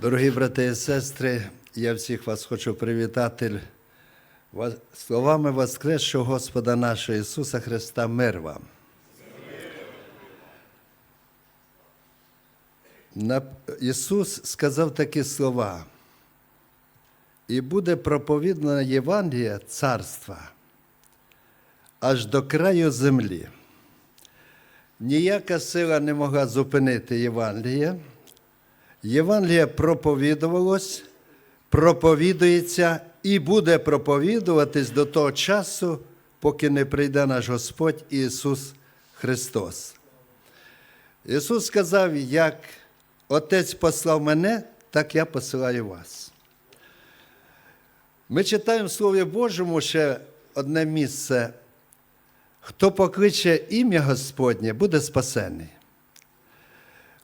Дорогі брати і сестри, я всіх вас хочу привітати словами Воскресшого Господа нашого Ісуса Христа, мир вам. Ісус сказав такі слова. І буде проповідана Євангелія царства аж до краю землі. Ніяка сила не могла зупинити Євангеліє. Євангеліє проповідувалось, проповідується і буде проповідуватись до того часу, поки не прийде наш Господь Ісус Христос. Ісус сказав, як Отець послав мене, так я посилаю вас. Ми читаємо в Слові Божому ще одне місце. Хто покличе ім'я Господнє, буде спасений.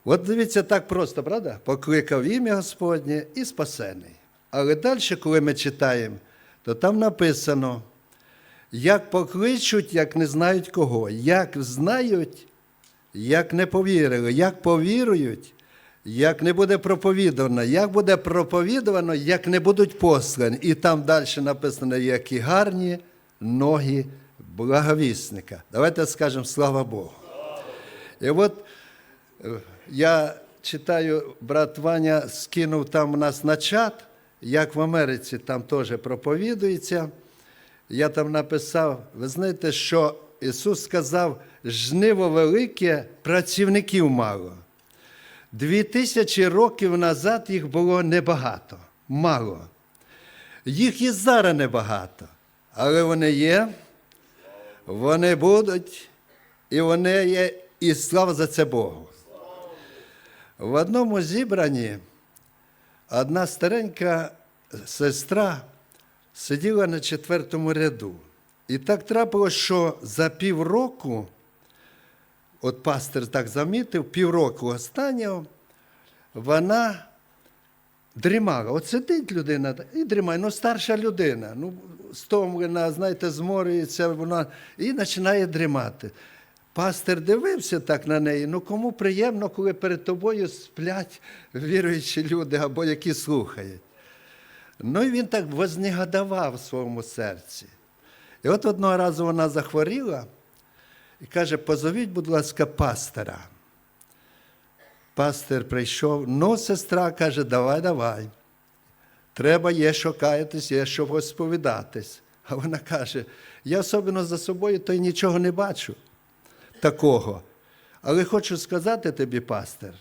От дивіться, так просто, правда? Покликав ім'я Господнє і спасений. Але далі, коли ми читаємо, то там написано, як покличуть, як не знають кого, як знають, як не повірили, як повірують, як не буде проповідано, як буде проповідано, як не будуть послані. І там далі написано, які гарні ноги благовісника. Давайте скажемо слава Богу. І от е, я читаю, брат Ваня скинув там у нас на чат, як в Америці там теж проповідується. Я там написав, ви знаєте, що Ісус сказав, жниво велике, працівників мало. Дві тисячі років назад їх було небагато, мало. Їх і зараз небагато, але вони є, вони будуть, і вони є, і слава за це Богу. В одному зібранні одна старенька сестра сиділа на четвертому ряду. І так трапилось, що за півроку, от пастир так замітив, півроку останнього, вона дрімала. От сидить людина і дрімає, ну старша людина, ну стомлена, знаєте, зморюється, вона і починає дрімати. Пастир дивився так на неї, ну кому приємно, коли перед тобою сплять віруючі люди або які слухають. Ну і він так вознегодував в своєму серці. І от одного разу вона захворіла і каже: позовіть, будь ласка, пастора. Пастир прийшов, ну, сестра каже, давай, давай. Треба є що каятись, є що розповідатись. А вона каже: я особливо за собою то й нічого не бачу такого. Але хочу сказати тобі, пастир,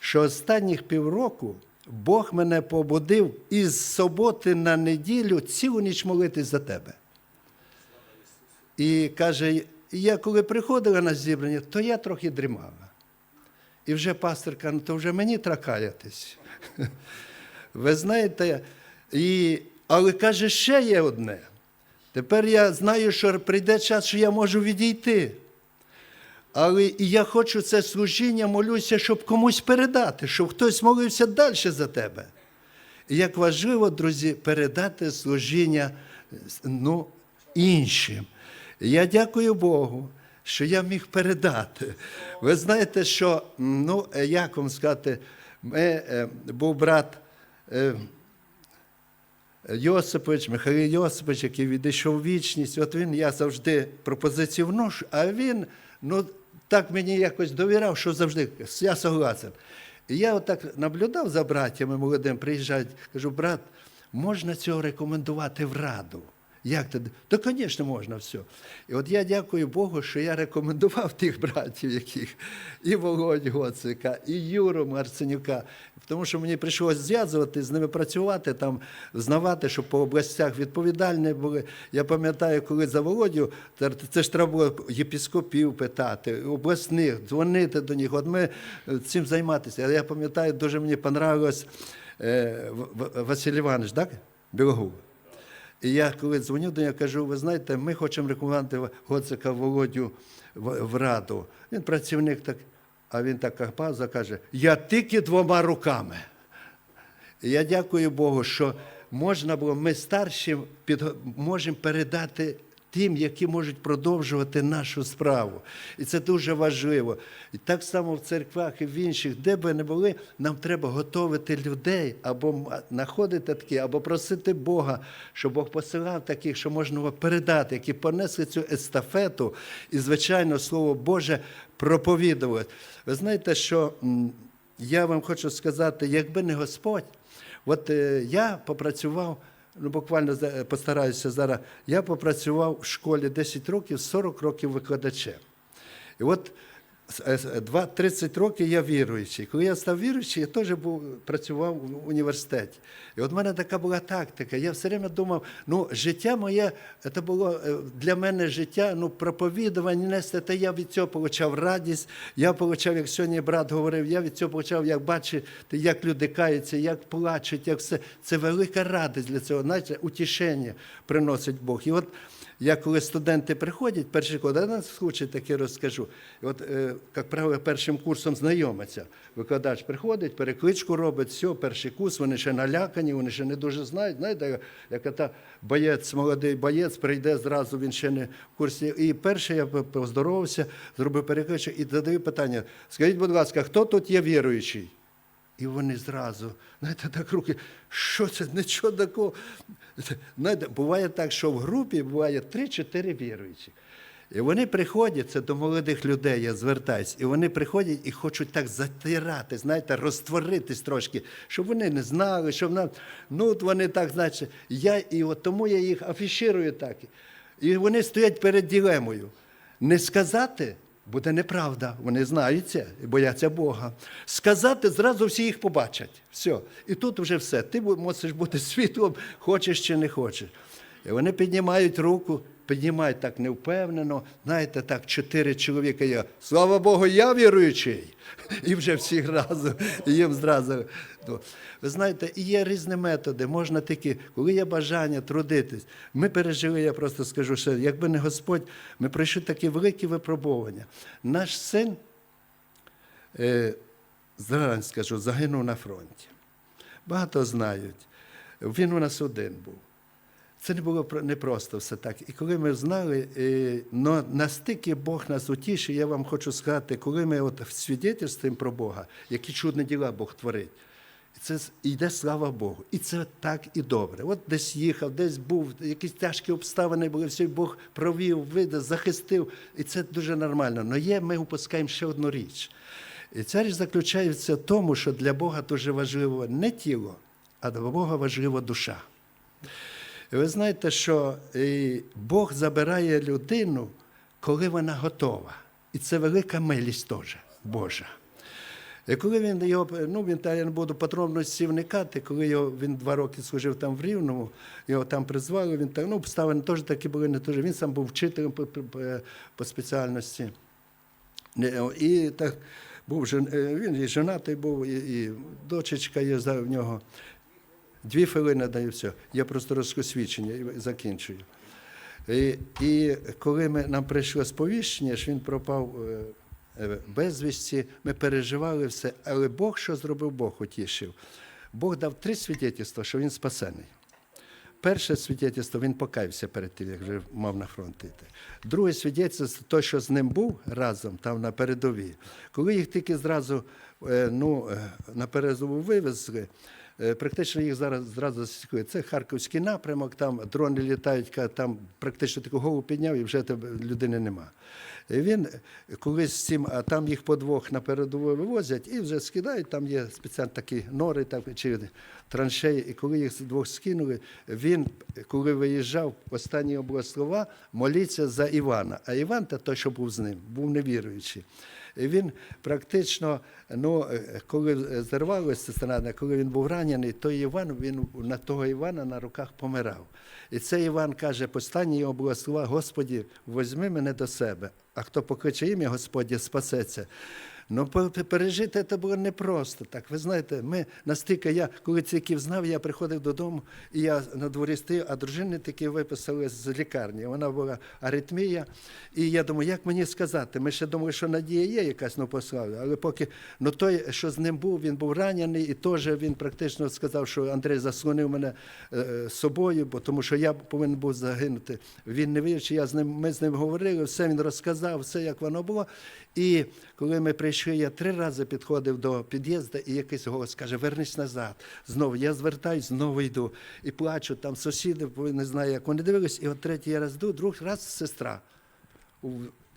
що останніх півроку Бог мене побудив із суботи на неділю цілу ніч молитись за тебе. І каже, я коли приходила на зібрання, то я трохи дрімала. І вже пастор каже, «Ну, то вже мені тракаятись. Ви знаєте, і, але каже, ще є одне. Тепер я знаю, що прийде час, що я можу відійти. Але і я хочу це служіння, молюся, щоб комусь передати, щоб хтось молився далі за тебе. І як важливо, друзі, передати служіння ну, іншим. Я дякую Богу, що я міг передати. Ви знаєте, що, ну, як вам сказати, ми, е, був брат. Е, Йосипович, Михайло Йосипович, який відійшов в вічність, от він, я завжди пропозицію вношу, а він ну, так мені якось довіряв, що завжди я согласен. І я отак наблюдав за братями молодим, приїжджають, кажу, брат, можна цього рекомендувати в раду. Як ти? То, звісно, можна все. І от я дякую Богу, що я рекомендував тих братів, яких і Володь Гоцика, і Юру Марценюка, тому що мені прийшлося зв'язувати, з ними працювати, там, знавати, щоб по областях відповідальні були. Я пам'ятаю, коли за Володю, це- ж треба було єпіскопів питати, обласних, дзвонити до них. От ми е, цим займатися. Я пам'ятаю, дуже мені понравилось е, Василь Іванович, так? Білогуб. І я коли дзвоню до нього, кажу, ви знаєте, ми хочемо рекомендувати Гоцика Володю в, раду. Він працівник так, а він так пауза каже, я тільки двома руками. Я дякую Богу, що можна було, ми старші під, можемо передати тим, які можуть продовжувати нашу справу. І це дуже важливо. І так само в церквах і в інших, де би не були, нам треба готувати людей або знаходити такі, або просити Бога, щоб Бог посилав таких, що можна було передати, які понесли цю естафету і, звичайно, Слово Боже проповідувати. Ви знаєте, що я вам хочу сказати, якби не Господь, от е, я попрацював. Ну, буквально за- постараюся зараз. Я попрацював в школі 10 років, 40 років викладачем. І от е, 30 років я віруючий. Коли я став віруючий, я теж був, працював в університеті. І от в мене така була тактика. Я все время думав, ну, життя моє, це було е, для мене життя, ну, проповідування нести, та я від цього отримав радість. Я отримав, як сьогодні брат говорив, я від цього отримав, як бачити, як люди каються, як плачуть, як все. Це велика радість для цього, знаєте, утішення приносить Бог. І от я коли студенти приходять, перший на случай таке розкажу. І от, е, як правило, першим курсом знайомиться. Викладач приходить, перекличку робить, все, перший курс, вони ще налякані, вони ще не дуже знають. Знаєте, як та боєць, молодий боєць, прийде зразу, він ще не в курсі. І перший я поздоровався, зробив перекличку і задаю питання: скажіть, будь ласка, хто тут є віруючий? І вони зразу, знаєте, так руки, що це, нічого такого. Знаєте, буває так, що в групі буває 3-4 віруючі. І вони приходять, це до молодих людей, я звертаюсь, і вони приходять і хочуть так затирати, знаєте, розтворитись трошки, щоб вони не знали, щоб нам. Ну, от вони так, значить, я, і от тому я їх афіширую так. І вони стоять перед ділемою. Не сказати буде неправда. Вони знають це і бояться Бога. Сказати зразу всі їх побачать. Все. І тут вже все. Ти мусиш бути світлом, хочеш чи не хочеш. І вони піднімають руку, піднімають так невпевнено. Знаєте, так, чотири чоловіка є. Слава Богу, я віруючий. І вже всі разом, їм зразу. ну. Ви знаєте, і є різні методи. Можна тільки, коли є бажання трудитись. Ми пережили, я просто скажу, що якби не Господь, ми пройшли такі великі випробування. Наш син, е, зараз скажу, загинув на фронті. Багато знають. Він у нас один був. Це не було непросто все так. І коли ми знали, е, но настільки Бог нас утішив, я вам хочу сказати, коли ми от свідетельствуємо про Бога, які чудні діла Бог творить. Це йде слава Богу. І це так і добре. От десь їхав, десь був, якісь тяжкі обставини були, все Бог провів, видав, захистив. І це дуже нормально. Але є, ми упускаємо ще одну річ. І ця річ заключається в тому, що для Бога дуже важливо не тіло, а для Бога важлива душа. Ви знаєте, що е, Бог забирає людину, коли вона готова. І це велика милість теж Божа. І коли він його, ну він та я не буду подробності вникати, коли його, він два роки служив там в Рівному, його там призвали, він так, ну, обставини теж такі були, не теж. Він сам був вчителем по, по, по спеціальності. І так був е, він і женатий був, і, і дочечка є в нього. Дві хвилини даю все. Я просто розкосвідчення і закінчую. І, і коли ми, нам прийшло сповіщення, що він пропав е, е, безвісті, ми переживали все. Але Бог що зробив, Бог утішив. Бог дав три свідетельства, що він спасений. Перше свідетельство, він покаявся перед тим, як вже мав на фронт йти. Друге свідетельство, той, що з ним був разом, там на передовій. Коли їх тільки зразу е, ну, на передову вивезли, практично їх зараз зразу засікли. Це Харківський напрямок, там дрони літають, там практично таку голову підняв і вже людини нема. Він колись з цим, а там їх по двох на передову вивозять і вже скидають, там є спеціальні такі нори так, чи траншеї. І коли їх з двох скинули, він, коли виїжджав, останні його слова, моліться за Івана. А Іван, та той, що був з ним, був невіруючий. Він практично, ну, коли зірвалося страна, коли він був ранений, той Іван, він на того Івана на руках помирав. І цей Іван каже, постання його були слова, Господі, возьми мене до себе, а хто покличе ім'я Господнє, спасеться. Ну, пе- пережити це було непросто. Так, ви знаєте, ми настільки я, коли ціків знав, я приходив додому, і я на дворі стою, а дружини таки виписали з лікарні. Вона була аритмія. І я думаю, як мені сказати? Ми ще думали, що надія є якась, ну послали. Але поки ну той, що з ним був, він був ранений, і теж він практично сказав, що Андрій заслонив мене е, собою, бо тому що я повинен був загинути. Він не вірив, я з ним, ми з ним говорили, все він розказав, все як воно було. І коли ми прийшли, я три рази підходив до під'їзду, і якийсь голос каже: вернись назад. Знову я звертаюсь, знову йду. І плачу, там сусіди, не знаю, як вони дивились, і от третій раз йду, другий раз сестра,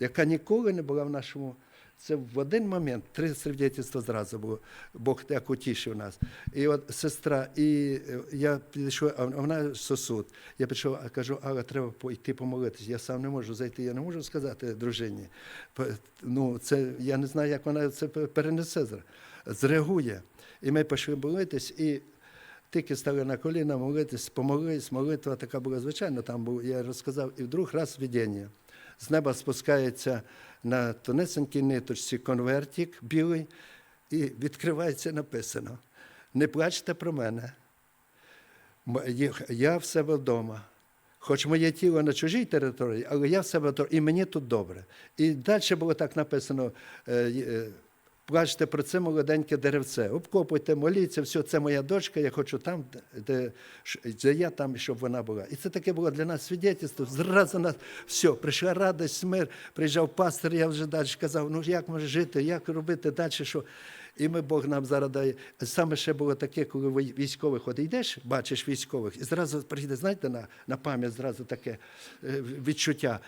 яка ніколи не була в нашому. Це в один момент три свідетельства зразу було. Бог як утішив нас. І от сестра, і е, я підійшов, а вона сосуд. Я пішов, а кажу, але треба пойти помолитися. Я сам не можу зайти, я не можу сказати дружині. Ну, це я не знаю, як вона це перенесе, зреагує. І ми пішли молитись, і тільки стали на коліна молитись, помолились, молитва така була звичайно, там був, я розказав, і вдруг раз видіння. З неба спускається на тонесенькій ниточці конвертик білий, і відкривається написано: Не плачте про мене. Я в себе вдома. Хоч моє тіло на чужій території, але я в себе і мені тут добре. І далі було так написано: е, е, плачте про це молоденьке деревце, обкопуйте, моліться, все, це моя дочка, я хочу там, де, де я там, щоб вона була. І це таке було для нас свідетельство. Зразу нас все, прийшла радість, мир, приїжджав пастор, я вже далі казав, ну як може жити, як робити далі, що. І ми Бог нам зараз дає. Саме ще було таке, коли ви військових от йдеш, бачиш військових, і зразу прийде, знаєте, на, на пам'ять зразу таке е, відчуття.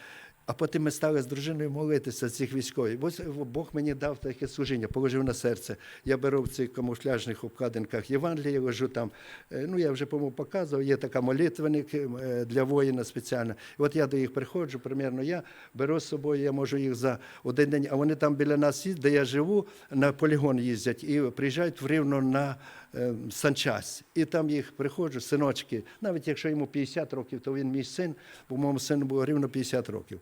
А потім ми стали з дружиною молитися цих військових. Ось Бог мені дав таке служіння, положив на серце. Я беру в цих камуфляжних обкладинках Євангелія, ложу там. Е, Ну, я вже по-моєму показував, є така молитвенник е, для воїна спеціально. І от я до їх приходжу, примерно я беру з собою, я можу їх за один день, а вони там біля нас де я живу, на полігон їздять і приїжджають в Рівно на е, санчасть. І там їх приходжу, синочки, навіть якщо йому 50 років, то він мій син, бо моєму сину було рівно 50 років.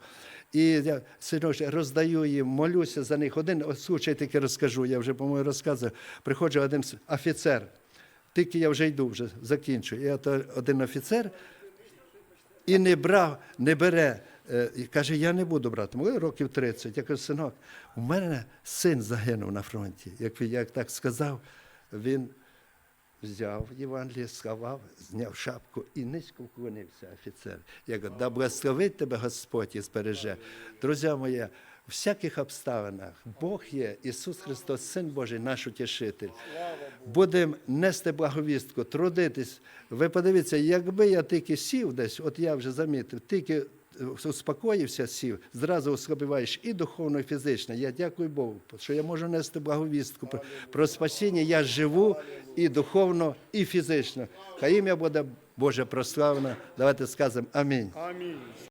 І я синочки роздаю їм, молюся за них. Один случай таки розкажу, я вже, по-моєму, розказував. Приходжу один офіцер, тільки я вже йду, вже закінчую. І от один офіцер і не брав, не бере. е, І каже, я не буду брати. Мені років 30. Я кажу, синок, у мене син загинув на фронті. Як як так сказав, він взяв Євангеліє, сховав, зняв шапку і низько вклонився офіцер. Я кажу, да благословить тебе Господь і збереже. Друзі мої, в всяких обставинах Бог є, Ісус Христос, Син Божий, наш утішитель. Будемо нести благовістку, трудитись. Ви подивіться, якби я тільки сів десь, от я вже замітив, тільки успокоївся, сів, зразу ослабиваєш і духовно, і фізично. Я дякую Богу, що я можу нести благовістку про, спасіння. Я живу і духовно, і фізично. Хай ім'я буде Боже прославлено. Давайте скажемо. Амінь.